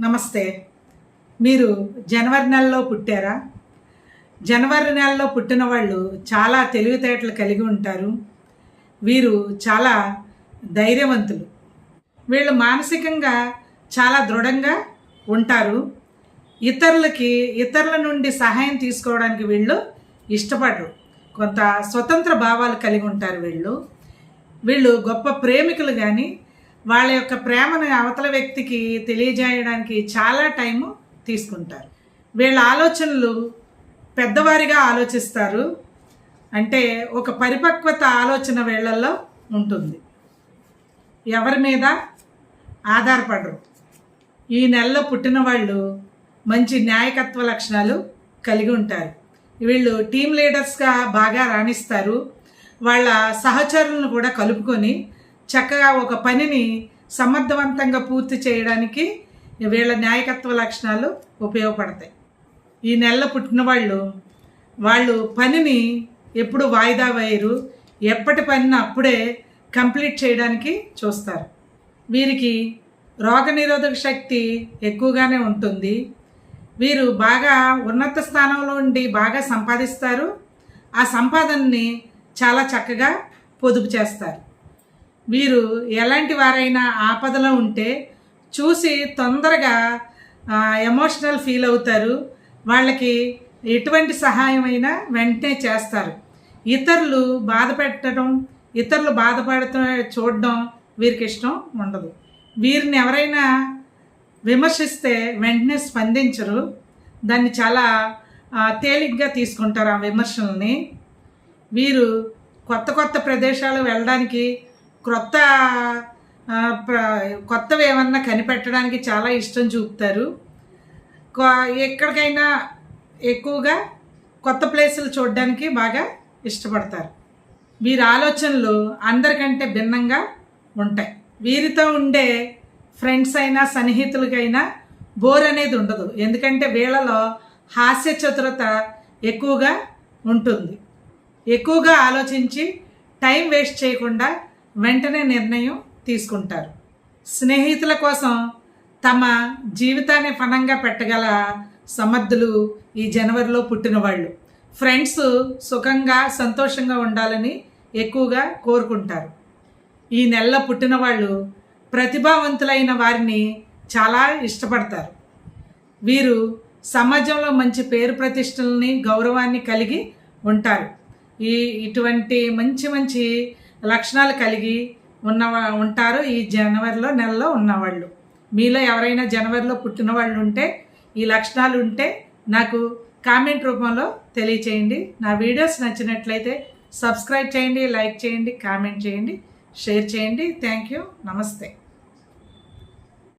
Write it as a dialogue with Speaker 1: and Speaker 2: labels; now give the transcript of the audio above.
Speaker 1: నమస్తే. మీరు జనవరి నెలలో పుట్టారా? జనవరి నెలలో పుట్టిన వాళ్ళు చాలా తెలివితేటలు కలిగి ఉంటారు. వీరు చాలా ధైర్యవంతులు. వీళ్ళు మానసికంగా చాలా దృఢంగా ఉంటారు. ఇతరులకి ఇతరుల నుండి సహాయం తీసుకోవడానికి వీళ్ళు ఇష్టపడరు. కొంత స్వతంత్ర భావాలు కలిగి ఉంటారు వీళ్ళు. వీళ్ళు గొప్ప ప్రేమికులు కానీ వాళ్ళ యొక్క ప్రేమను అవతల వ్యక్తికి తెలియజేయడానికి చాలా టైము తీసుకుంటారు. వీళ్ళ ఆలోచనలు పెద్దవారిగా ఆలోచిస్తారు. అంటే ఒక పరిపక్వత ఆలోచన వీళ్ళల్లో ఉంటుంది. ఎవరి మీద ఆధారపడరు. ఈ నెలలో పుట్టిన వాళ్ళు మంచి న్యాయకత్వ లక్షణాలు కలిగి ఉంటారు. వీళ్ళు టీం లీడర్స్గా బాగా రాణిస్తారు. వాళ్ళ సహచరులను కూడా కలుపుకొని చక్కగా ఒక పనిని సమర్థవంతంగా పూర్తి చేయడానికి వీళ్ళ నాయకత్వ లక్షణాలు ఉపయోగపడతాయి. ఈ నెలలో పుట్టిన వాళ్ళు వాళ్ళు పనిని ఎప్పుడు వాయిదా వేయరు ఎప్పటి పనిని అప్పుడే కంప్లీట్ చేయడానికి చూస్తారు. వీరికి రోగనిరోధక శక్తి ఎక్కువగానే ఉంటుంది. వీరు బాగా ఉన్నత స్థానంలో ఉండి బాగా సంపాదిస్తారు. ఆ సంపాదనని చాలా చక్కగా పొదుపు చేస్తారు. వీరు ఎలాంటి వారైనా ఆపదలో ఉంటే చూసి తొందరగా ఎమోషనల్ ఫీల్ అవుతారు. వాళ్ళకి ఎటువంటి సహాయం అయినా వెంటనే చేస్తారు. ఇతరులు బాధ పెట్టడం ఇతరులు బాధపడుతూ చూడడం వీరికి ఇష్టం ఉండదు. వీరిని ఎవరైనా విమర్శిస్తే వెంటనే స్పందించరు. దాన్ని చాలా తేలిగ్గా తీసుకుంటారు ఆ విమర్శల్ని. వీరు కొత్త కొత్త ప్రదేశాలు వెళ్ళడానికి క్రొత్త ప్ర- కొత్తవి ఏమన్నా కనిపెట్టడానికి చాలా ఇష్టం చూపుతారు. కొ- ఎక్కడికైనా ఎక్కువగా కొత్త ప్లేసులు చూడడానికి బాగా ఇష్టపడతారు. వీరి ఆలోచనలు అందరికంటే భిన్నంగా ఉంటాయి. వీరితో ఉండే ఫ్రెండ్స్ అయినా సన్నిహితులకైనా బోర్ అనేది ఉండదు. ఎందుకంటే వీళ్ళలో హాస్య చతురత ఎక్కువగా ఉంటుంది. ఎక్కువగా ఆలోచించి టైం వేస్ట్ చేయకుండా వెంటనే నిర్ణయం తీసుకుంటారు. స్నేహితుల కోసం తమ జీవితాన్ని ఫణంగా పెట్టగల సమర్థులు ఈ జనవరిలో పుట్టిన వాళ్ళు ఫ్రెండ్స్ సుఖంగా సంతోషంగా ఉండాలని ఎక్కువగా కోరుకుంటారు. ఈ నెలలో పుట్టిన వాళ్ళు ప్రతిభావంతులైన వారిని చాలా ఇష్టపడతారు. వీరు సమాజంలో మంచి పేరు ప్రతిష్టలని గౌరవాన్ని కలిగి ఉంటారు. ఈ ఇటువంటి మంచి మంచి లక్షణాలు కలిగి ఉన్న ఉంటారు ఈ జనవరిలో నెలలో ఉన్నవాళ్ళు. మీలో ఎవరైనా జనవరిలో పుట్టిన వాళ్ళు ఉంటే ఈ లక్షణాలు ఉంటే నాకు కామెంట్ రూపంలో తెలియచేయండి. నా వీడియోస్ నచ్చినట్లయితే సబ్స్క్రైబ్ చేయండి లైక్ చేయండి కామెంట్ చేయండి షేర్ చేయండి. Thank you. నమస్తే.